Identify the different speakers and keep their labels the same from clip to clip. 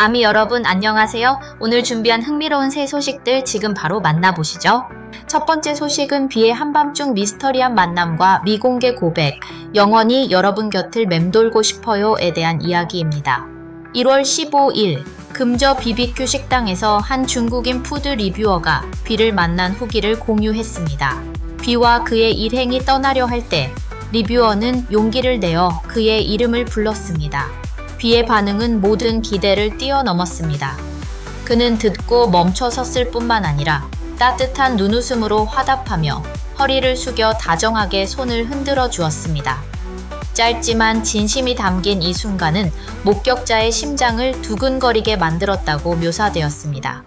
Speaker 1: 아미 여러분 안녕하세요. 오늘 준비한 흥미로운 새 소식들 지금 바로 만나보시죠. 첫 번째 소식은 비의 한밤중 미스터리한 만남과 미공개 고백, 영원히 여러분 곁을 맴돌고 싶어요에 대한 이야기입니다. 1월 15일 금저 BBQ 식당에서 한 중국인 푸드 리뷰어가 비를 만난 후기를 공유했습니다. 비와 그의 일행이 떠나려 할 때 리뷰어는 용기를 내어 그의 이름을 불렀습니다. 비의 반응은 모든 기대를 뛰어넘었습니다. 그는 듣고 멈춰 섰을 뿐만 아니라 따뜻한 눈웃음으로 화답하며 허리를 숙여 다정하게 손을 흔들어 주었습니다. 짧지만 진심이 담긴 이 순간은 목격자의 심장을 두근거리게 만들었다고 묘사되었습니다.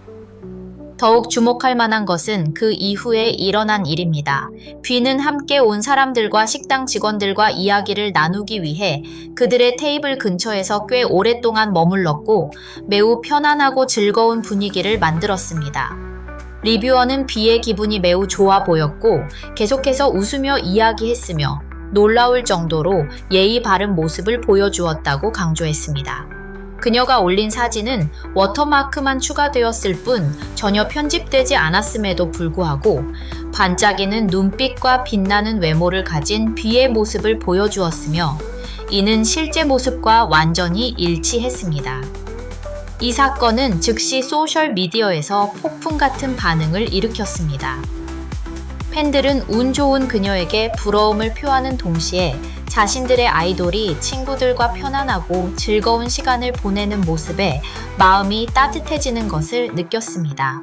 Speaker 1: 더욱 주목할 만한 것은 그 이후에 일어난 일입니다. 비는 함께 온 사람들과 식당 직원들과 이야기를 나누기 위해 그들의 테이블 근처에서 꽤 오랫동안 머물렀고 매우 편안하고 즐거운 분위기를 만들었습니다. 리뷰어는 비의 기분이 매우 좋아 보였고 계속해서 웃으며 이야기했으며 놀라울 정도로 예의 바른 모습을 보여주었다고 강조했습니다. 그녀가 올린 사진은 워터마크만 추가되었을 뿐 전혀 편집되지 않았음에도 불구하고 반짝이는 눈빛과 빛나는 외모를 가진 비의 모습을 보여주었으며 이는 실제 모습과 완전히 일치했습니다. 이 사건은 즉시 소셜 미디어에서 폭풍 같은 반응을 일으켰습니다. 팬들은 운 좋은 그녀에게 부러움을 표하는 동시에 자신들의 아이돌이 친구들과 편안하고 즐거운 시간을 보내는 모습에 마음이 따뜻해지는 것을 느꼈습니다.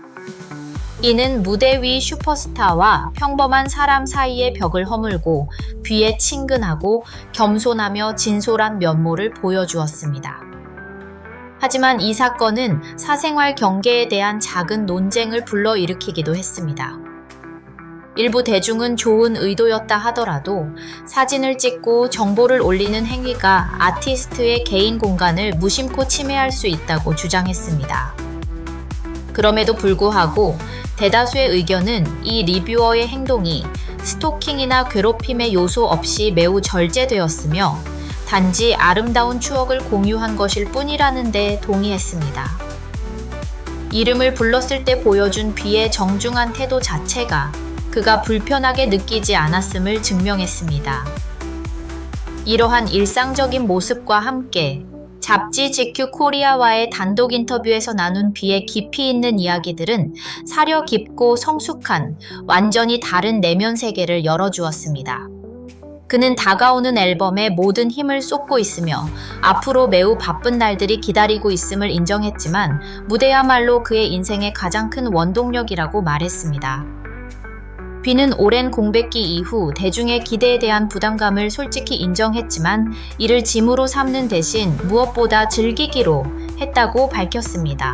Speaker 1: 이는 무대 위 슈퍼스타와 평범한 사람 사이의 벽을 허물고 비에 친근하고 겸손하며 진솔한 면모를 보여주었습니다. 하지만 이 사건은 사생활 경계에 대한 작은 논쟁을 불러일으키기도 했습니다. 일부 대중은 좋은 의도였다 하더라도 사진을 찍고 정보를 올리는 행위가 아티스트의 개인 공간을 무심코 침해할 수 있다고 주장했습니다. 그럼에도 불구하고 대다수의 의견은 이 리뷰어의 행동이 스토킹이나 괴롭힘의 요소 없이 매우 절제되었으며 단지 아름다운 추억을 공유한 것일 뿐이라는 데 동의했습니다. 이름을 불렀을 때 보여준 비의 정중한 태도 자체가 그가 불편하게 느끼지 않았음을 증명했습니다. 이러한 일상적인 모습과 함께 잡지 GQ 코리아와의 단독 인터뷰에서 나눈 비의 깊이 있는 이야기들은 사려 깊고 성숙한 완전히 다른 내면 세계를 열어주었습니다. 그는 다가오는 앨범에 모든 힘을 쏟고 있으며 앞으로 매우 바쁜 날들이 기다리고 있음을 인정했지만 무대야말로 그의 인생의 가장 큰 원동력이라고 말했습니다. 비는 오랜 공백기 이후 대중의 기대에 대한 부담감을 솔직히 인정했지만 이를 짐으로 삼는 대신 무엇보다 즐기기로 했다고 밝혔습니다.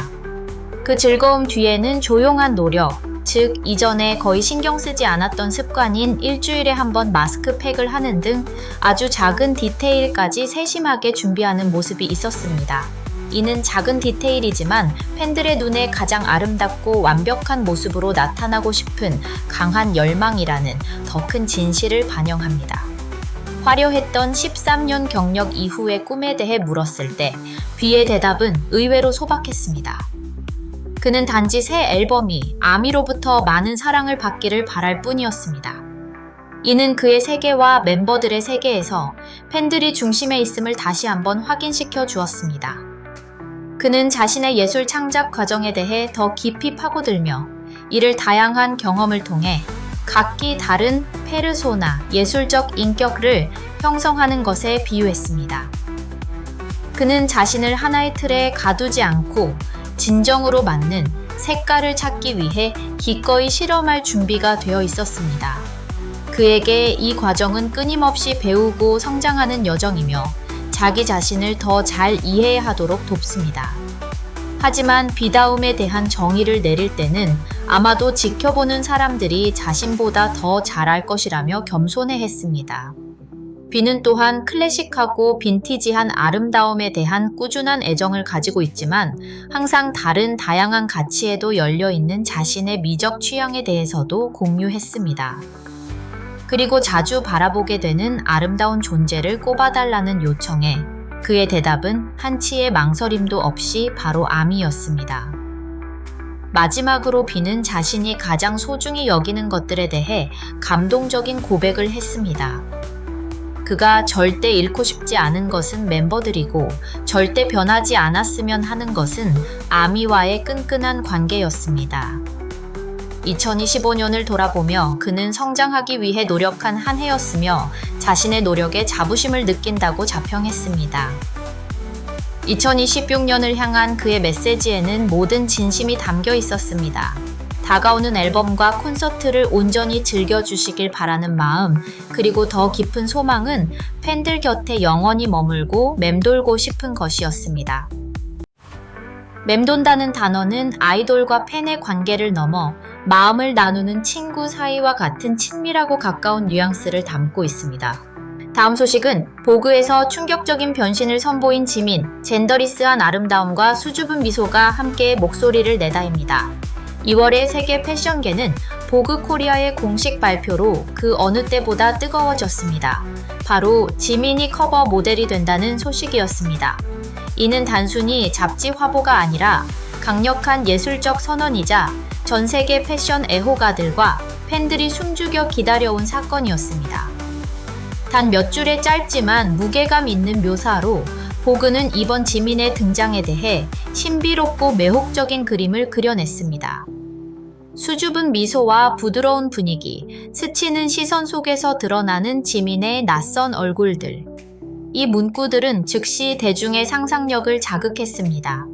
Speaker 1: 그 즐거움 뒤에는 조용한 노력, 즉 이전에 거의 신경 쓰지 않았던 습관인 일주일에 한 번 마스크팩을 하는 등 아주 작은 디테일까지 세심하게 준비하는 모습이 있었습니다. 이는 작은 디테일이지만 팬들의 눈에 가장 아름답고 완벽한 모습으로 나타나고 싶은 강한 열망이라는 더 큰 진실을 반영합니다. 화려했던 13년 경력 이후의 꿈에 대해 물었을 때 비의 대답은 의외로 소박했습니다. 그는 단지 새 앨범이 아미로부터 많은 사랑을 받기를 바랄 뿐이었습니다. 이는 그의 세계와 멤버들의 세계에서 팬들이 중심에 있음을 다시 한번 확인시켜 주었습니다. 그는 자신의 예술 창작 과정에 대해 더 깊이 파고들며 이를 다양한 경험을 통해 각기 다른 페르소나, 예술적 인격을 형성하는 것에 비유했습니다. 그는 자신을 하나의 틀에 가두지 않고 진정으로 맞는 색깔을 찾기 위해 기꺼이 실험할 준비가 되어 있었습니다. 그에게 이 과정은 끊임없이 배우고 성장하는 여정이며 자기 자신을 더 잘 이해하도록 돕습니다. 하지만 비다움에 대한 정의를 내릴 때는 아마도 지켜보는 사람들이 자신보다 더 잘할 것이라며 겸손해 했습니다. 비는 또한 클래식하고 빈티지한 아름다움에 대한 꾸준한 애정을 가지고 있지만 항상 다른 다양한 가치에도 열려 있는 자신의 미적 취향에 대해서도 공유했습니다. 그리고 자주 바라보게 되는 아름다운 존재를 꼽아달라는 요청에 그의 대답은 한치의 망설임도 없이 바로 암이었습니다. 마지막으로 비는 자신이 가장 소중히 여기는 것들에 대해 감동적인 고백을 했습니다. 그가 절대 잃고 싶지 않은 것은 멤버들이고 절대 변하지 않았으면 하는 것은 아미와의 끈끈한 관계였습니다. 2025년을 돌아보며 그는 성장하기 위해 노력한 한 해였으며 자신의 노력에 자부심을 느낀다고 자평했습니다. 2026년을 향한 그의 메시지에는 모든 진심이 담겨 있었습니다. 다가오는 앨범과 콘서트를 온전히 즐겨주시길 바라는 마음, 그리고 더 깊은 소망은 팬들 곁에 영원히 머물고 맴돌고 싶은 것이었습니다. 맴돈다는 단어는 아이돌과 팬의 관계를 넘어 마음을 나누는 친구 사이와 같은 친밀하고 가까운 뉘앙스를 담고 있습니다. 다음 소식은 보그에서 충격적인 변신을 선보인 지민, 젠더리스한 아름다움과 수줍은 미소가 함께 목소리를 내다입니다. 2월의 세계 패션계는 보그 코리아의 공식 발표로 그 어느 때보다 뜨거워졌습니다. 바로 지민이 커버 모델이 된다는 소식이었습니다. 이는 단순히 잡지 화보가 아니라 강력한 예술적 선언이자 전 세계 패션 애호가들과 팬들이 숨죽여 기다려온 사건이었습니다. 단 몇 줄의 짧지만 무게감 있는 묘사로 보그는 이번 지민의 등장에 대해 신비롭고 매혹적인 그림을 그려냈습니다. 수줍은 미소와 부드러운 분위기, 스치는 시선 속에서 드러나는 지민의 낯선 얼굴들. 이 문구들은 즉시 대중의 상상력을 자극했습니다.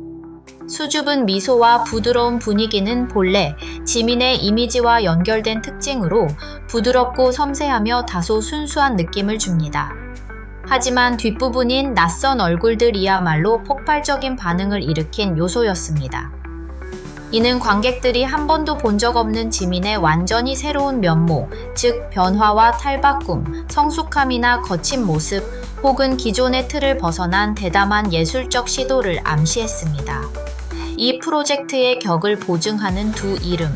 Speaker 1: 수줍은 미소와 부드러운 분위기는 본래 지민의 이미지와 연결된 특징으로 부드럽고 섬세하며 다소 순수한 느낌을 줍니다. 하지만 뒷부분인 낯선 얼굴들이야말로 폭발적인 반응을 일으킨 요소였습니다. 이는 관객들이 한 번도 본 적 없는 지민의 완전히 새로운 면모, 즉 변화와 탈바꿈, 성숙함이나 거친 모습, 혹은 기존의 틀을 벗어난 대담한 예술적 시도를 암시했습니다. 이 프로젝트의 격을 보증하는 두 이름,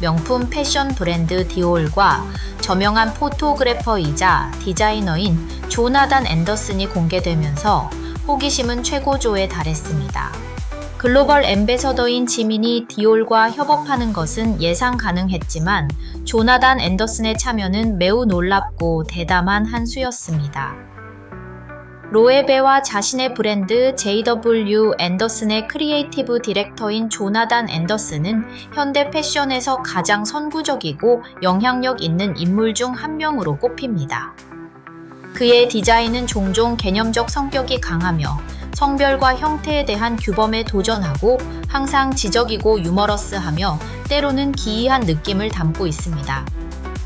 Speaker 1: 명품 패션 브랜드 디올과 저명한 포토그래퍼이자 디자이너인 조나단 앤더슨이 공개되면서 호기심은 최고조에 달했습니다. 글로벌 엠베서더인 지민이 디올과 협업하는 것은 예상 가능했지만 조나단 앤더슨의 참여는 매우 놀랍고 대담한 한 수였습니다. 로에베와 자신의 브랜드 JW 앤더슨의 크리에이티브 디렉터인 조나단 앤더슨은 현대 패션에서 가장 선구적이고 영향력 있는 인물 중 한 명으로 꼽힙니다. 그의 디자인은 종종 개념적 성격이 강하며 성별과 형태에 대한 규범에 도전하고 항상 지적이고 유머러스하며 때로는 기이한 느낌을 담고 있습니다.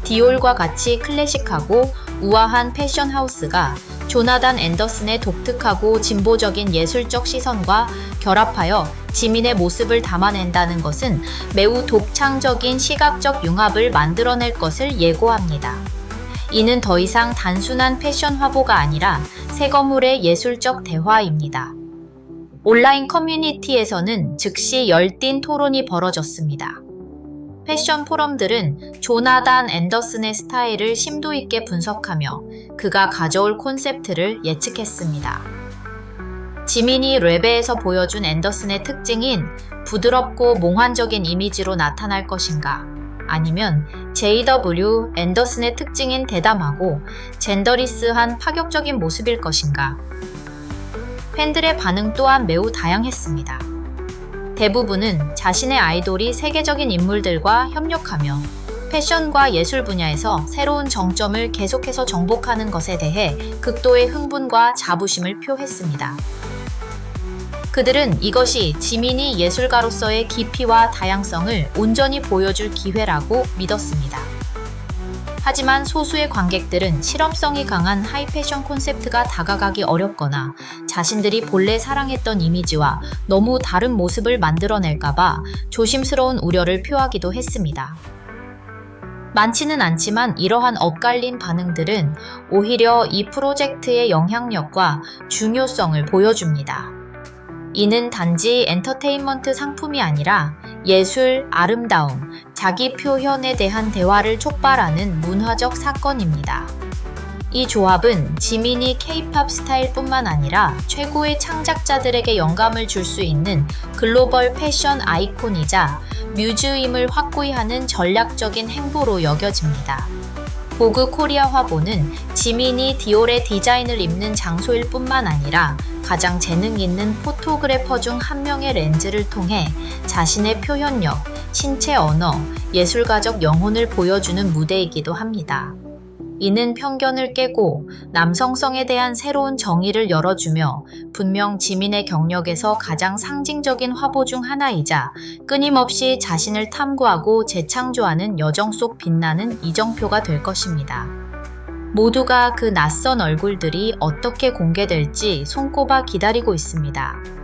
Speaker 1: 디올과 같이 클래식하고 우아한 패션 하우스가 조나단 앤더슨의 독특하고 진보적인 예술적 시선과 결합하여 지민의 모습을 담아낸다는 것은 매우 독창적인 시각적 융합을 만들어낼 것을 예고합니다. 이는 더 이상 단순한 패션 화보가 아니라 새 건물의 예술적 대화입니다. 온라인 커뮤니티에서는 즉시 열띤 토론이 벌어졌습니다. 패션 포럼들은 조나단 앤더슨의 스타일을 심도 있게 분석하며 그가 가져올 콘셉트를 예측했습니다. 지민이 랩에서 보여준 앤더슨의 특징인 부드럽고 몽환적인 이미지로 나타날 것인가? 아니면 JW 앤더슨의 특징인 대담하고 젠더리스한 파격적인 모습일 것인가? 팬들의 반응 또한 매우 다양했습니다. 대부분은 자신의 아이돌이 세계적인 인물들과 협력하며 패션과 예술 분야에서 새로운 정점을 계속해서 정복하는 것에 대해 극도의 흥분과 자부심을 표했습니다. 그들은 이것이 지민이 예술가로서의 깊이와 다양성을 온전히 보여줄 기회라고 믿었습니다. 하지만 소수의 관객들은 실험성이 강한 하이패션 콘셉트가 다가가기 어렵거나 자신들이 본래 사랑했던 이미지와 너무 다른 모습을 만들어낼까봐 조심스러운 우려를 표하기도 했습니다. 많지는 않지만 이러한 엇갈린 반응들은 오히려 이 프로젝트의 영향력과 중요성을 보여줍니다. 이는 단지 엔터테인먼트 상품이 아니라 예술, 아름다움, 자기 표현에 대한 대화를 촉발하는 문화적 사건입니다. 이 조합은 지민이 K-팝 스타일뿐만 아니라 최고의 창작자들에게 영감을 줄 수 있는 글로벌 패션 아이콘이자 뮤즈임을 확고히 하는 전략적인 행보로 여겨집니다. 보그 코리아 화보는 지민이 디올의 디자인을 입는 장소일 뿐만 아니라 가장 재능 있는 포토그래퍼 중 한 명의 렌즈를 통해 자신의 표현력, 신체 언어, 예술가적 영혼을 보여주는 무대이기도 합니다. 이는 편견을 깨고 남성성에 대한 새로운 정의를 열어주며 분명 지민의 경력에서 가장 상징적인 화보 중 하나이자 끊임없이 자신을 탐구하고 재창조하는 여정 속 빛나는 이정표가 될 것입니다. 모두가 그 낯선 얼굴들이 어떻게 공개될지 손꼽아 기다리고 있습니다.